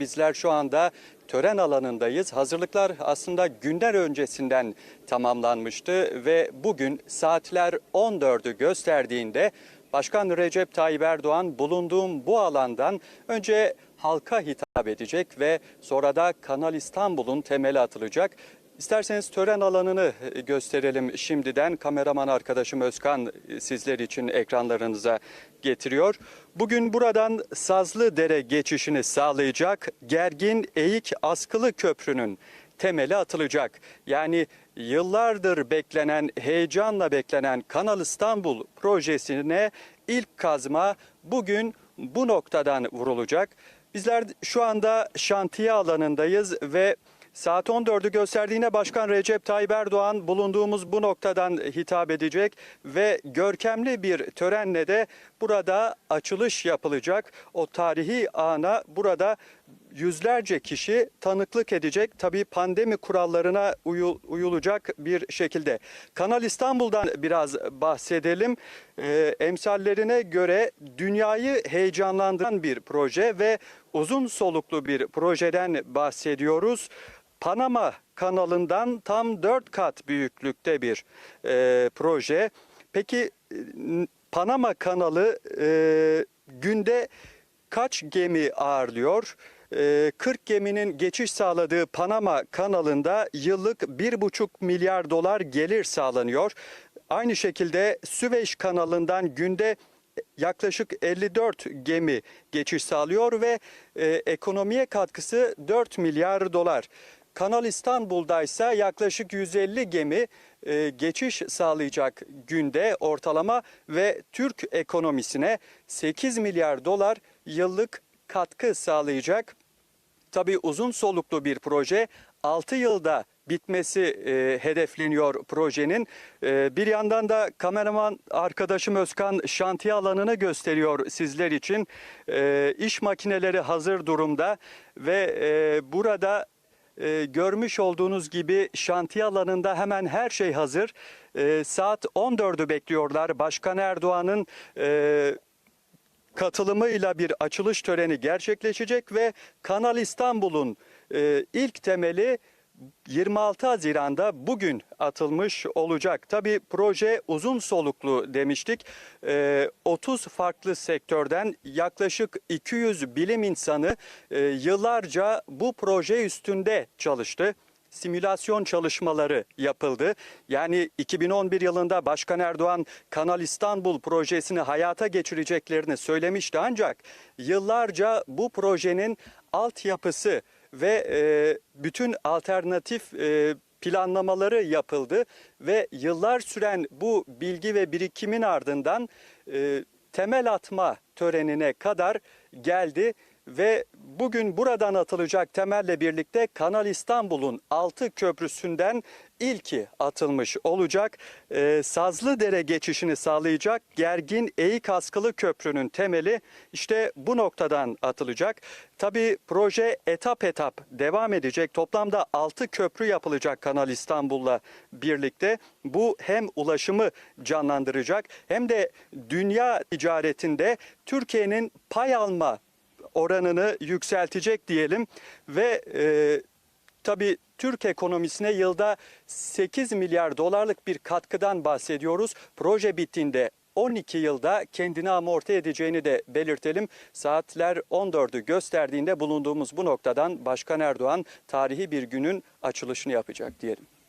bizler şu anda tören alanındayız. Hazırlıklar aslında günler öncesinden tamamlanmıştı ve bugün saatler 14'ü gösterdiğinde Başkan Recep Tayyip Erdoğan bulunduğum bu alandan önce halka hitap edecek ve sonra da Kanal İstanbul'un temeli atılacak. İsterseniz tören alanını gösterelim şimdiden. Kameraman arkadaşım Özkan sizler için ekranlarınıza getiriyor. Bugün buradan Sazlıdere geçişini sağlayacak Gergin Eğik Askılı Köprü'nün temeli atılacak. Yani yıllardır beklenen, heyecanla beklenen Kanal İstanbul projesine ilk kazma bugün bu noktadan vurulacak. Bizler şu anda şantiye alanındayız ve Saat 14'ü gösterdiğine Başkan Recep Tayyip Erdoğan bulunduğumuz bu noktadan hitap edecek ve görkemli bir törenle de burada açılış yapılacak. O tarihi ana burada yüzlerce kişi tanıklık edecek. Tabii pandemi kurallarına uyul, uyulacak bir şekilde. Kanal İstanbul'dan biraz bahsedelim. Ee, emsallerine göre dünyayı heyecanlandıran bir proje ve uzun soluklu bir projeden bahsediyoruz. Panama kanalından tam 4 kat büyüklükte bir e, proje. Peki e, Panama kanalı e, günde kaç gemi ağırlıyor? E, 40 geminin geçiş sağladığı Panama kanalında yıllık 1,5 milyar dolar gelir sağlanıyor. Aynı şekilde Süveyş kanalından günde yaklaşık 54 gemi geçiş sağlıyor ve e, ekonomiye katkısı 4 milyar dolar. Kanal İstanbul'da ise yaklaşık 150 gemi e, geçiş sağlayacak günde ortalama ve Türk ekonomisine 8 milyar dolar yıllık katkı sağlayacak. Tabii uzun soluklu bir proje 6 yılda bitmesi e, hedefleniyor projenin. E, bir yandan da kameraman arkadaşım Özkan şantiye alanını gösteriyor sizler için. E, iş makineleri hazır durumda ve e, burada e, görmüş olduğunuz gibi şantiye alanında hemen her şey hazır. E, saat 14'ü bekliyorlar. Başkan Erdoğan'ın e, katılımıyla bir açılış töreni gerçekleşecek ve Kanal İstanbul'un e, ilk temeli 26 Haziran'da bugün atılmış olacak. Tabi proje uzun soluklu demiştik. Ee, 30 farklı sektörden yaklaşık 200 bilim insanı e, yıllarca bu proje üstünde çalıştı simülasyon çalışmaları yapıldı. Yani 2011 yılında Başkan Erdoğan Kanal İstanbul projesini hayata geçireceklerini söylemişti ancak yıllarca bu projenin altyapısı ve e, bütün alternatif e, planlamaları yapıldı ve yıllar süren bu bilgi ve birikimin ardından e, temel atma törenine kadar geldi ve bugün buradan atılacak temelle birlikte Kanal İstanbul'un 6 köprüsünden ilki atılmış olacak. Ee, Sazlıdere geçişini sağlayacak Gergin Eğik Askılı Köprü'nün temeli işte bu noktadan atılacak. Tabi proje etap etap devam edecek. Toplamda 6 köprü yapılacak Kanal İstanbul'la birlikte. Bu hem ulaşımı canlandıracak hem de dünya ticaretinde Türkiye'nin pay alma oranını yükseltecek diyelim ve e, tabii Türk ekonomisine yılda 8 milyar dolarlık bir katkıdan bahsediyoruz. Proje bittiğinde 12 yılda kendini amorti edeceğini de belirtelim. Saatler 14'ü gösterdiğinde bulunduğumuz bu noktadan Başkan Erdoğan tarihi bir günün açılışını yapacak diyelim.